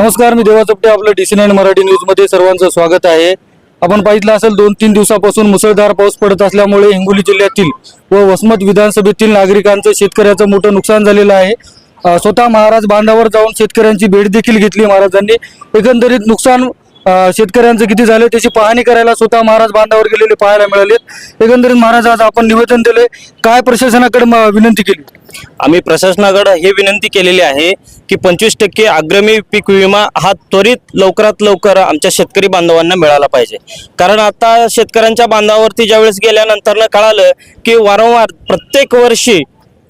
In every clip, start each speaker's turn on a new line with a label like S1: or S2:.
S1: नमस्कार मी देवा चपटे आपलं डी सी नाईन मराठी न्यूजमध्ये सर्वांचं स्वागत आहे. आपण पाहिलं असेल दोन तीन दिवसापासून मुसळधार पाऊस पडत असल्यामुळे हिंगोली जिल्ह्यातील व वसमत विधानसभेतील नागरिकांचं शेतकऱ्याचं मोठं नुकसान झालेलं आहे. स्वतः महाराज बांधावर जाऊन शेतकऱ्यांची भेट देखील घेतली महाराजांनी. एकंदरीत नुकसान शेतकऱ्यांचं किती झालं त्याची पाहणी करायला स्वतः महाराज बांधावर गेलेले पाहायला मिळाले एकंदरीत महाराज आज आपण निवेदन दिले काय प्रशासनाकडे म- विनंती केली?
S2: आम्ही प्रशासनाकडे हे विनंती केलेली आहे की पंचवीस टक्के अग्रमी पीक विमा हा त्वरित लवकरात लवकर आमच्या शेतकरी बांधवांना मिळाला पाहिजे. कारण आता शेतकऱ्यांच्या बांधावरती ज्यावेळेस गेल्यानंतरनं कळालं की वारंवार प्रत्येक वर्षी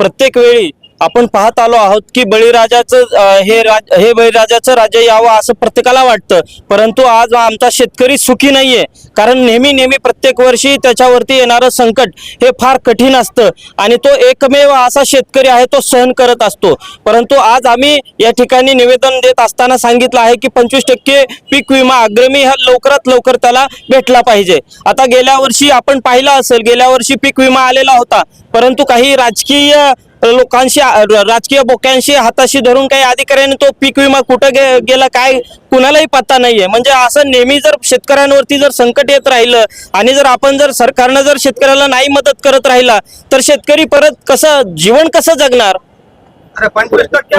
S2: प्रत्येक वेळी आपण पाहत आलो आहोत की बळीराजाचं हे राज हे बळीराजाचं राज्य यावं असं प्रत्येकाला वाटतं. परंतु आज आमचा शेतकरी सुखी नाहीये. कारण नेहमी नेहमी प्रत्येक वर्षी त्याच्यावरती येणारं संकट हे फार कठीण असतं. आणि तो एकमेव असा शेतकरी आहे तो सहन करत असतो. परंतु आज आम्ही या ठिकाणी निवेदन देत असताना सांगितलं आहे की पंचवीस टक्के पीक विमा अग्रमी हा लवकरात लवकर त्याला भेटला पाहिजे. आता गेल्या वर्षी आपण पाहिलं असेल गेल्या वर्षी पीक विमा आलेला होता. परंतु काही राजकीय लोकांशी राजकीय बोक्यांशी हाताशी धरून काही अधिकाऱ्यांनी तो पीक विमा कुठं गे, गेला काय कुणालाही पत्ता नाहीये. म्हणजे असं नेहमी जर शेतकऱ्यांवरती जर संकट येत राहिलं आणि जर आपण जर सरकारनं जर शेतकऱ्याला नाही मदत करत राहिला तर शेतकरी परत कसं जीवन कसं जगणार?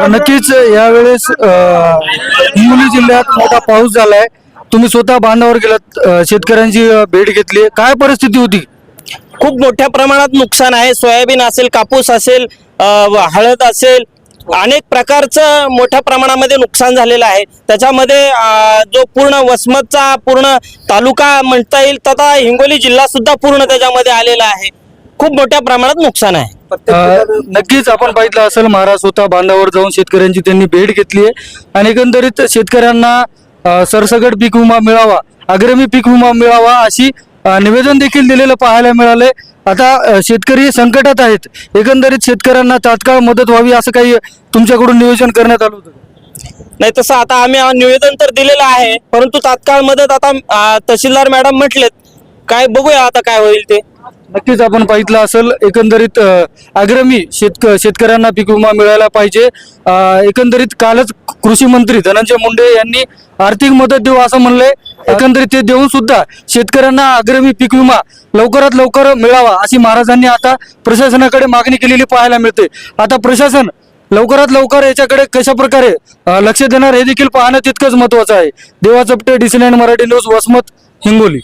S1: नक्कीच यावेळेस हिंगोली जिल्ह्यात मोठा पाऊस झालाय. तुम्ही स्वतः बांधावर गेलात शेतकऱ्यांची भेट घेतली. काय परिस्थिती होती?
S2: खूप मोठ्या प्रमाणात नुकसान आहे. सोयाबीन असेल कापूस असेल हळद असेल अनेक प्रकारचं मोठ्या प्रमाणामध्ये नुकसान झालेलं आहे. त्याच्यामध्ये जो पूर्ण वसमतचा पूर्ण तालुका म्हणता येईल तथा हिंगोली जिल्हा सुद्धा पूर्ण त्याच्यामध्ये आलेला आहे. खूप मोठ्या प्रमाणात नुकसान आहे.
S1: नक्कीच आपण बघितलं असेल महाराज स्वतः बांधावर जाऊन शेतकऱ्यांची त्यांनी भेट घेतली आहे. आणि एकंदरीत शेतकऱ्यांना सरसगट पीक विमा मिळावा अग्रमी पीक विमा मिळावा अशी निवेदन देखील दिलेलं पाहायला मिळालंय. आता शेतकरी संकटात आहेत. एकंदरीत शेतकऱ्यांना तात्काळ मदत व्हावी असं काही तुमच्याकडून नियोजन करण्यात आलं होतं?
S2: नाही तसं आता आम्ही निवेदन तर दिलेलं आहे परंतु तात्काळ मदत आता तहसीलदार मॅडम म्हटलेत. काय बघूया आता काय होईल ते.
S1: नक्कीच आपण पाहिलं असेल एकंदरीत अ, अग्रमी शेतक शेतकऱ्यांना पीक विमा मिळायला पाहिजे. एकंदरीत कालच कृषी मंत्री धनंजय मुंडे यांनी आर्थिक मदत देऊ असं म्हणलंय. एकंदरीत ते देऊन सुद्धा शेतकऱ्यांना अग्रमी पीक विमा लवकरात लवकर मिळावा अशी महाराजांनी आता प्रशासनाकडे मागणी केलेली पाहायला मिळते. आता प्रशासन लवकरात लवकर याच्याकडे कशा प्रकारे लक्ष देणार हे देखील पाहणं तितकंच महत्वाचं आहे. Deva Chapte DC Marathi news Vasmat Hingoli.